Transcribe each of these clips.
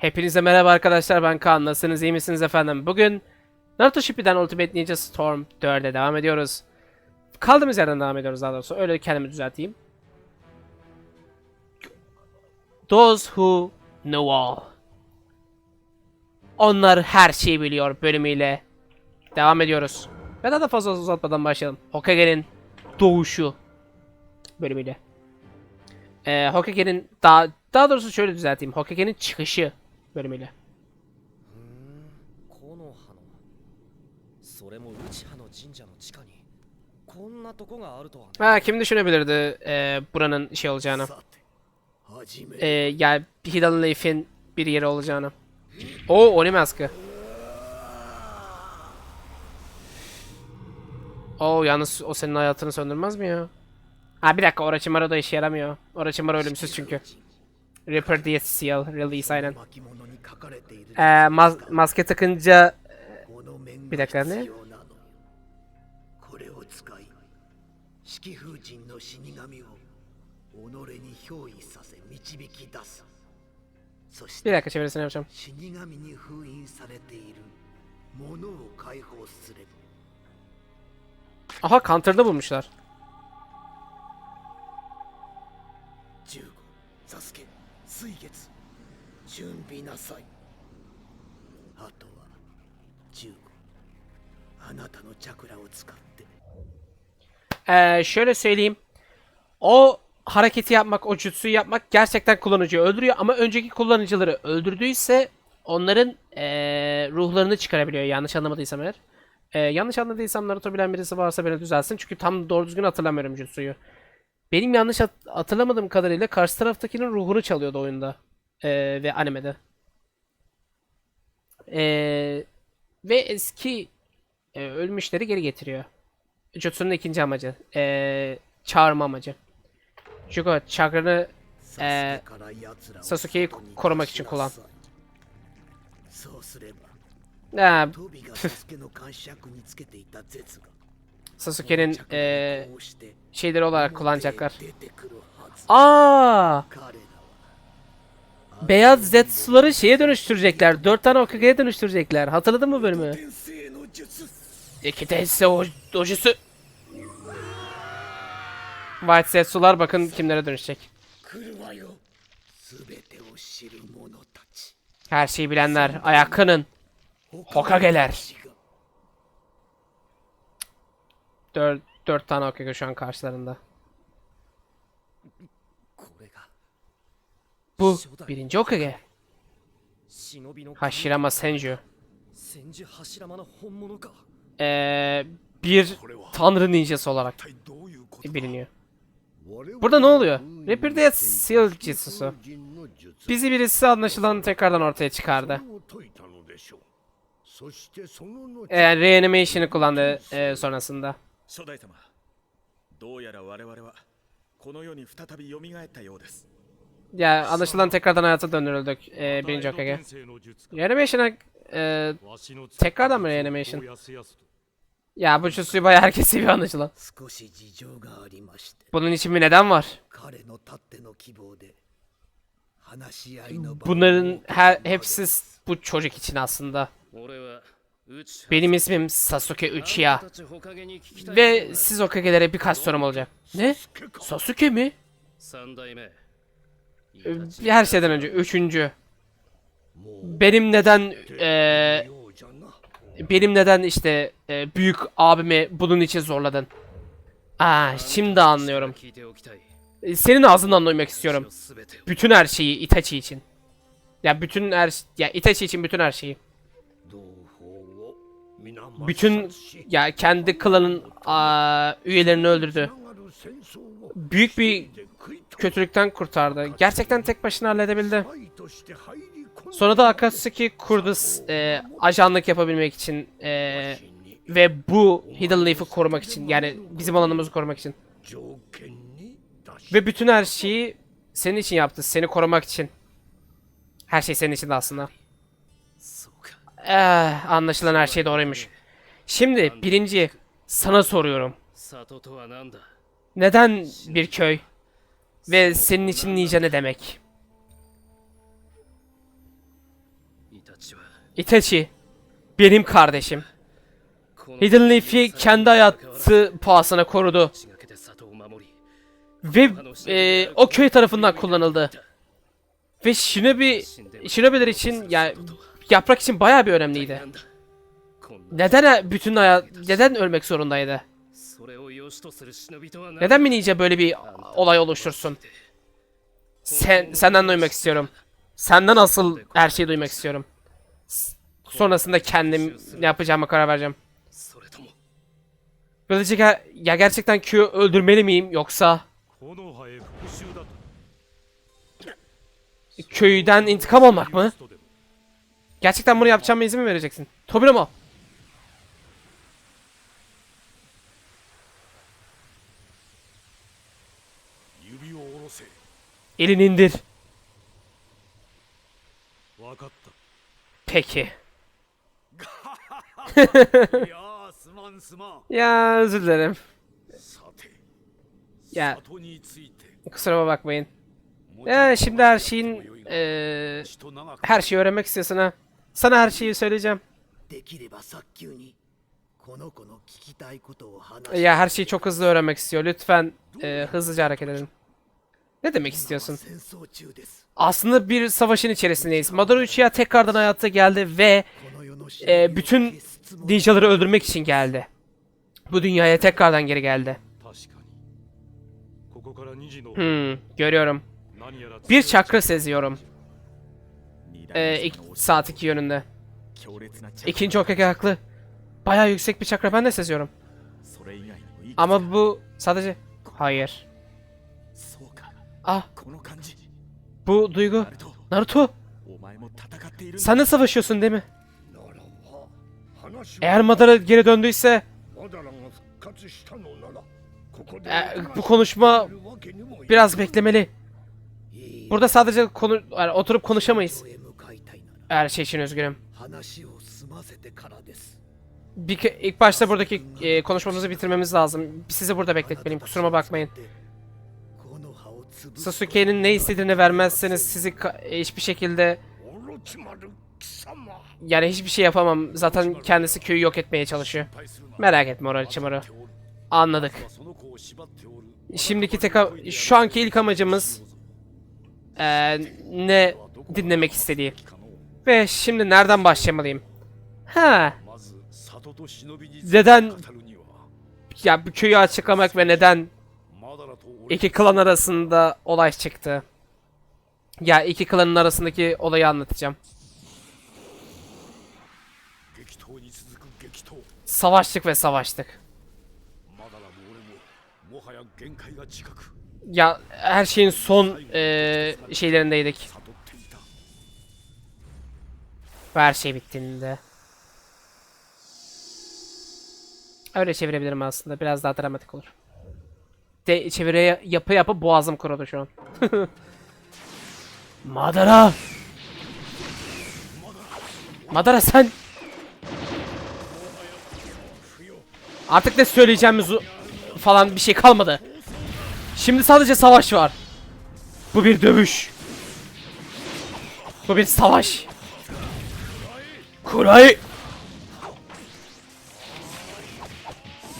Hepinize merhaba arkadaşlar ben Kaan. Nasılsınız iyi misiniz efendim? Bugün Naruto Shippuden Ultimate Ninja Storm 4'e devam ediyoruz. Kaldığımız yerden devam ediyoruz daha doğrusu. Öyle kendimi düzelteyim. Those who know all. Onlar her şeyi biliyor bölümüyle devam ediyoruz. Ve daha da fazla uzatmadan başlayalım. Hokage'nin doğuşu bölümüyle. Ee, Hokage'nin daha daha doğrusu şöyle düzelteyim. Hokage'nin çıkışı bölümüyle. 木の葉のそれも内葉の神社の地下にこんなとこがあるとはね Ha kim düşünebilirdi e, buranın şey olacağını. さて始め E, ya Hidden Leaf'in bir yeri olacağını. O Oni Mask'ı. Oo yalnız o senin hayatını söndürmez mi ya? Ha bir dakika Orochimaru da işe yaramıyor. Orochimaru ölümsüz çünkü. Reaper diye seal release aynen. 巻物に書かれている E, mas- maske takınca この面bir dakika ne? 必要なのこれを使い式風神の死神を己に憑依させ導き出すそし bir て dakika çevirisini yapacağım. 死神に封印されているものを解放すれば Aha counter'da bulmuşlar. 15サスケ 水月準備なさいあとは15あなたのチャクラを使って Ee, şöyle söyleyeyim. O hareketi yapmak, o jutsuyu yapmak gerçekten kullanıcıyı öldürüyor ama önceki kullanıcıları öldürdüyse onların ee, ruhlarını çıkarabiliyor yanlış anlamadıysam eğer. Ee, yanlış anladıysam Naruto bilen birisi varsa beni düzelsin çünkü tam doğru düzgün hatırlamıyorum jutsuyu. Benim yanlış hatırlamadığım kadarıyla karşı taraftakinin ruhunu çalıyordu oyunda. Ee, ve animede. Ee, ve eski e, ölmüşleri geri getiriyor. Jutsu'nun ikinci amacı. Ee, çağırma amacı. Çünkü o çakranı e, Sasuke'yi korumak için kullan. Ha, Sasuke'nin e, şeyleri olarak kullanacaklar. Aa! Beyaz Zetsu'ları şeye dönüştürecekler. Dört tane Okage'ye dönüştürecekler. Hatırladın mı bölümü? Zekitense o dojusu. White Zetsu'lar bakın kimlere dönüşecek. Her şeyi bilenler, ayakkanın, Hokage'ler. Dört, dört tane Akiko şu an karşılarında. Bu birinci Okage. Hashirama Senju. Ee, bir tanrı ninjası olarak biliniyor. Burada ne oluyor? Rapper Death Seal Jitsusu. Bizi birisi anlaşılan tekrardan ortaya çıkardı. Ee, reanimation'ı kullandı e, sonrasında. 初代様どうやら我々はこの世に再び蘇ったようです Ya anlaşılan tekrardan hayata döndürüldük e, birinci Okage. Reanimation'a e, tekrardan mı reanimation? Ya bu jutsuyu bayağı herkes seviyor anlaşılan. 少し事情がありまして Bunun için bir neden var. 彼のたっての希望で話し合いの場を Bunların her hepsi bu çocuk için aslında. Benim ismim Sasuke Uchiha. Ve siz Hokage'lere birkaç sorum olacak. Ne? Sasuke mi? Ee, her şeyden önce üçüncü. Benim neden e, benim neden işte e, büyük abimi bunun için zorladın? Aa şimdi anlıyorum. E, senin ağzından duymak istiyorum. Bütün her şeyi Itachi için. Ya bütün her ya Itachi için bütün her şeyi bütün ya yani kendi klanın a, üyelerini öldürdü. Büyük bir kötülükten kurtardı. Gerçekten tek başına halledebildi. Sonra da Akatsuki kurdu e, ajanlık yapabilmek için e, ve bu Hidden Leaf'ı korumak için yani bizim alanımızı korumak için. Ve bütün her şeyi senin için yaptı. Seni korumak için. Her şey senin için aslında. Eh, anlaşılan her şey doğruymuş. Şimdi birinci sana soruyorum. Neden bir köy? Ve senin için nice ne demek? Itachi, benim kardeşim. Hidden Leaf'i kendi hayatı pahasına korudu. Ve e, o köy tarafından kullanıldı. Ve Shinobi, Shinobi'ler için yani yaprak için bayağı bir önemliydi. Neden bütün hayat, neden ölmek zorundaydı? Neden beni iyice böyle bir olay oluştursun? Sen, senden duymak istiyorum. Senden asıl her şeyi duymak istiyorum. Sonrasında kendim ne yapacağıma karar vereceğim. Böylece ya gerçekten Q'yu öldürmeli miyim yoksa köyden intikam almak mı? Gerçekten bunu yapacağıma izin mi vereceksin? Tobino mu? Elini indir. Peki. ya özür dilerim. Ya kusura bakmayın. Ya şimdi her şeyin e, her şeyi öğrenmek istiyorsun ha. Sana her şeyi söyleyeceğim. Ya her şeyi çok hızlı öğrenmek istiyor. Lütfen e, hızlıca hareket edin. Ne demek istiyorsun? Aslında bir savaşın içerisindeyiz. Madara Uchiha tekrardan hayata geldi ve e, bütün ninjaları öldürmek için geldi. Bu dünyaya tekrardan geri geldi. Hmm, görüyorum. Bir çakra seziyorum. Ee, saat 2 yönünde. İkinci Hokage haklı. Baya yüksek bir çakra ben de seziyorum. Ama bu sadece... Hayır. Ah. Bu duygu. Naruto. Sen savaşıyorsun değil mi? Eğer Madara geri döndüyse... E, bu konuşma biraz beklemeli. Burada sadece konu yani oturup konuşamayız. Her şey için üzgünüm. Bir, ilk başta buradaki e, konuşmamızı bitirmemiz lazım. Sizi burada bekletmeliyim kusuruma bakmayın. Sasuke'nin ne istediğini vermezseniz sizi e, hiçbir şekilde yani hiçbir şey yapamam. Zaten kendisi köyü yok etmeye çalışıyor. Merak etme Orochimaru. Anladık. Şimdiki tek şu anki ilk amacımız ee, ne dinlemek istediği. Ve şimdi nereden başlamalıyım? Ha. Neden ya bu köyü açıklamak ve neden iki klan arasında olay çıktı? Ya iki klanın arasındaki olayı anlatacağım. Savaştık ve savaştık. Ya her şeyin son e, şeylerindeydik. Bu her şey bittiğinde. Öyle çevirebilirim aslında. Biraz daha dramatik olur. De çevire yapı yapı boğazım kurudu şu an. Madara! Madara sen... Artık ne söyleyeceğimiz falan bir şey kalmadı. Şimdi sadece savaş var. Bu bir dövüş. Bu bir savaş. Kuray!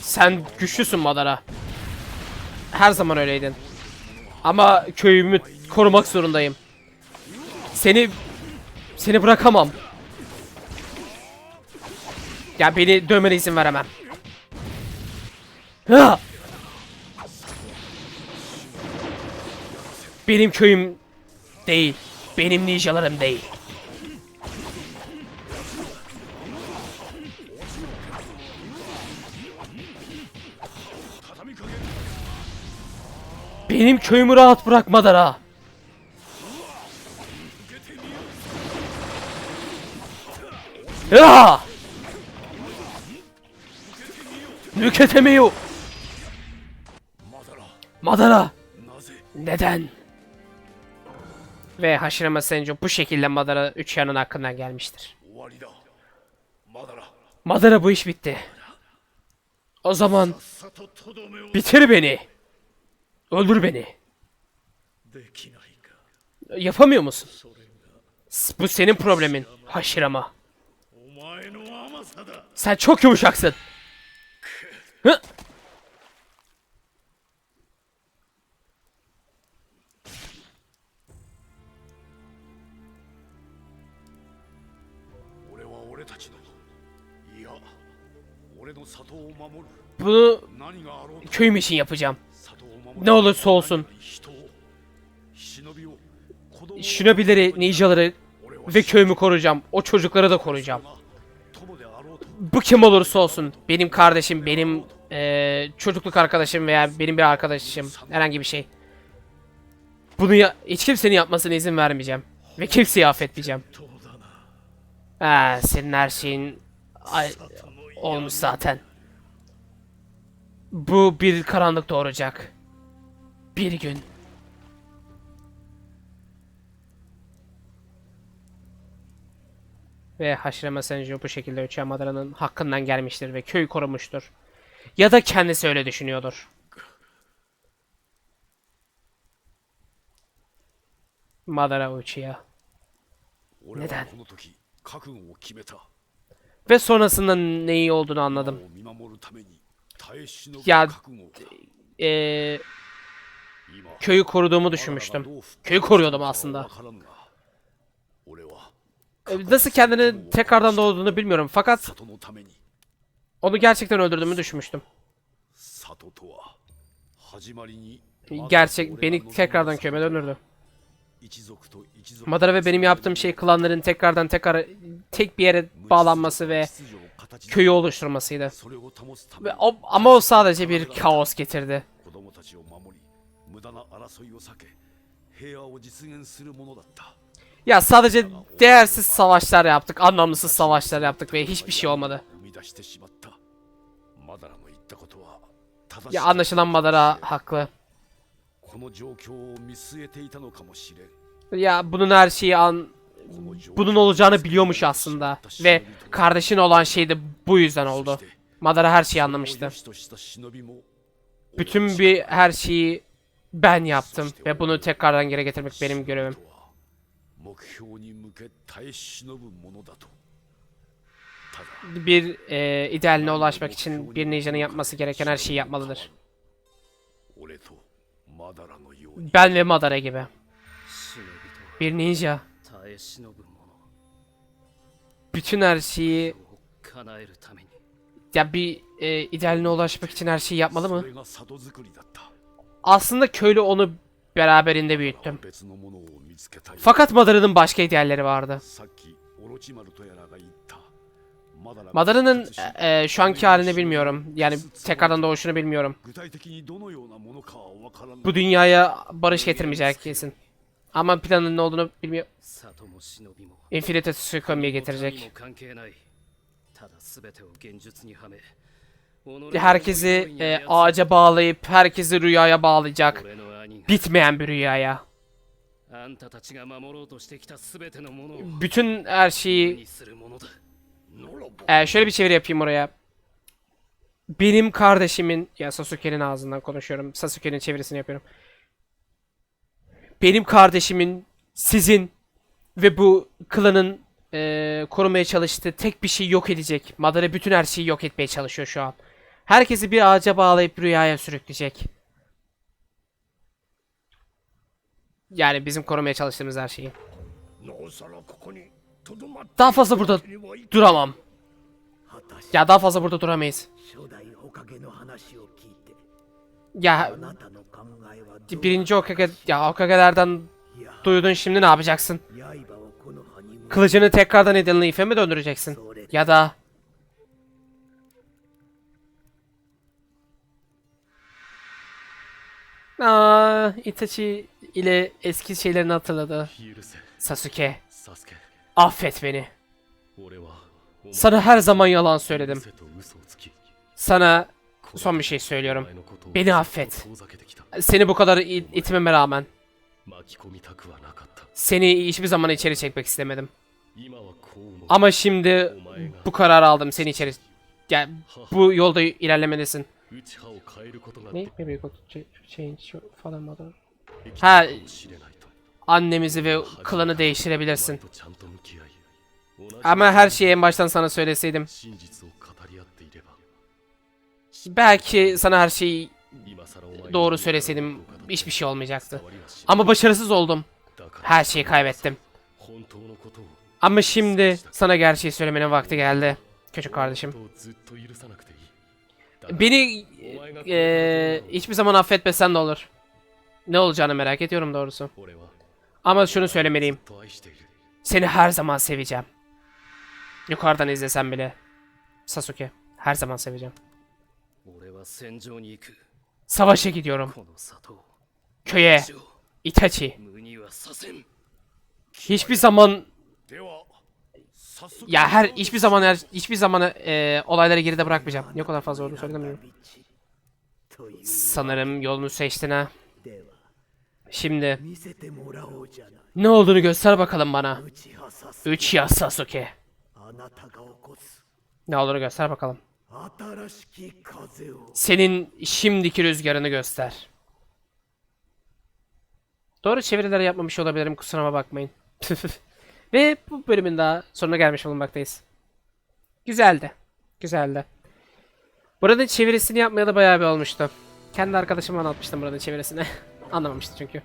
Sen güçlüsün Madara. Her zaman öyleydin. Ama köyümü korumak zorundayım. Seni seni bırakamam. Ya beni dövmene izin veremem. Ha! Benim köyüm değil. Benim ninjalarım değil. Benim köyümü rahat bırakmadan ha. Ya! Nüketemiyor. Madara. Neden? Ve Hashirama Senju bu şekilde Madara üç yanın hakkından gelmiştir. Madara bu iş bitti. O zaman bitir beni. Öldür beni. Yapamıyor musun? Bu senin problemin Haşirama. Sen çok yumuşaksın. Hı? Bunu köyüm için yapacağım. Ne olursa olsun. Shinobi'leri, ninjaları ve köyümü koruyacağım. O çocukları da koruyacağım. Bu kim olursa olsun. Benim kardeşim, benim ee, çocukluk arkadaşım veya benim bir arkadaşım. Herhangi bir şey. Bunu ya hiç kimsenin yapmasına izin vermeyeceğim. Ve kimseyi affetmeyeceğim. Ha, senin her şeyin olmuş zaten. Bu bir karanlık doğuracak bir gün ve Haşrema Senju bu şekilde Üçen Madara'nın hakkından gelmiştir ve köyü korumuştur. Ya da kendisi öyle düşünüyordur. Madara Uchiha. Neden? Ve sonrasında neyi olduğunu anladım. Ya e, köyü koruduğumu düşünmüştüm. Köyü koruyordum aslında. Ee, nasıl kendini tekrardan doğduğunu bilmiyorum fakat onu gerçekten öldürdüğümü düşünmüştüm. Gerçek beni tekrardan köyüme döndürdü. Madara ve benim yaptığım şey klanların tekrardan tekrar tek bir yere bağlanması ve köyü oluşturmasıydı. Ve o, ama o sadece bir kaos getirdi. 子供たちを守り無駄な争いを避け平和を実現するものだった Ya sadece değersiz savaşlar yaptık, anlamsız savaşlar yaptık ve hiçbir şey olmadı. 生み出してしまったマダラの言ったことは正し Ya anlaşılan Madara haklı. この状況を見据えていたのかもしれん Ya bunun her şeyi an この状況 bunun olacağını biliyormuş aslında ve kardeşin olan şey de bu yüzden oldu. Madara her şeyi anlamıştı. 良しとした忍びも Bütün bir her şeyi ben yaptım ve bunu tekrardan geri getirmek benim görevim. Bir e, idealine ulaşmak için bir ninja'nın yapması gereken her şeyi yapmalıdır. Ben ve Madara gibi. Bir ninja. Bütün her şeyi... Ya bir e, idealine ulaşmak için her şeyi yapmalı mı? Aslında köylü onu beraberinde büyüttüm. Fakat Madara'nın başka hediyeleri vardı. Madara'nın e, e, şu anki halini bilmiyorum. Yani tekrardan doğuşunu bilmiyorum. Bu dünyaya barış getirmeyecek kesin. Ama planın ne olduğunu bilmiyor. Infinite Tsukumi'ye getirecek herkesi e, ağaca bağlayıp herkesi rüyaya bağlayacak. Bitmeyen bir rüyaya. Bütün her şeyi... E, şöyle bir çeviri yapayım oraya. Benim kardeşimin... Ya Sasuke'nin ağzından konuşuyorum. Sasuke'nin çevirisini yapıyorum. Benim kardeşimin, sizin ve bu klanın e, korumaya çalıştığı tek bir şeyi yok edecek. Madara bütün her şeyi yok etmeye çalışıyor şu an. Herkesi bir ağaca bağlayıp rüyaya sürükleyecek. Yani bizim korumaya çalıştığımız her şeyi. Daha fazla burada duramam. Ya daha fazla burada duramayız. Ya birinci Okage ya Okage'lerden duydun şimdi ne yapacaksın? Kılıcını tekrardan edinli ife mi döndüreceksin? Ya da Aa, Itachi ile eski şeylerini hatırladı. Sasuke. Affet beni. Sana her zaman yalan söyledim. Sana son bir şey söylüyorum. Beni affet. Seni bu kadar it itmeme rağmen. Seni hiçbir zaman içeri çekmek istemedim. Ama şimdi bu karar aldım seni içeri... Yani bu yolda ilerlemelisin. Ne? Maybe go to change your father mother. Ha annemizi ve klanı değiştirebilirsin. Ama her şeyi en baştan sana söyleseydim. Belki sana her şeyi doğru söyleseydim hiçbir şey olmayacaktı. Ama başarısız oldum. Her şeyi kaybettim. Ama şimdi sana gerçeği söylemenin vakti geldi. Küçük kardeşim. Beni oh e, hiçbir zaman affetmesen de olur. Ne olacağını merak ediyorum doğrusu. Ama şunu söylemeliyim. Seni her zaman seveceğim. Yukarıdan izlesem bile. Sasuke, her zaman seveceğim. Savaşa gidiyorum. Köye, Itachi. Hiçbir zaman ya her hiçbir zaman her hiçbir zaman e, olayları geride bırakmayacağım. Ne kadar fazla olduğunu söylemiyorum. Sanırım yolunu seçtin ha. Şimdi ne olduğunu göster bakalım bana. Üç yaz Sasuke. Ne olduğunu göster bakalım. Senin şimdiki rüzgarını göster. Doğru çeviriler yapmamış olabilirim kusuruma bakmayın. Ve bu bölümün daha sonuna gelmiş bulunmaktayız. Güzeldi. Güzeldi. Buranın çevirisini yapmaya da bayağı bir olmuştu. Kendi arkadaşıma anlatmıştım buranın çevirisini. Anlamamıştı çünkü.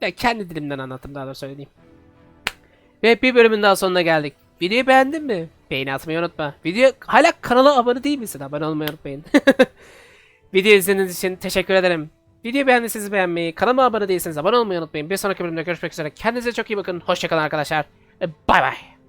Ya kendi dilimden anlattım daha doğru söyleyeyim. Ve bir bölümün daha sonuna geldik. Videoyu beğendin mi? Beğeni atmayı unutma. Video hala kanala abone değil misin? Abone olmayı unutmayın. Video izlediğiniz için teşekkür ederim. Videoyu beğendiyseniz beğenmeyi, kanalıma abone değilseniz abone olmayı unutmayın. Bir sonraki bölümde görüşmek üzere. Kendinize çok iyi bakın. Hoşçakalın arkadaşlar. Bay bay.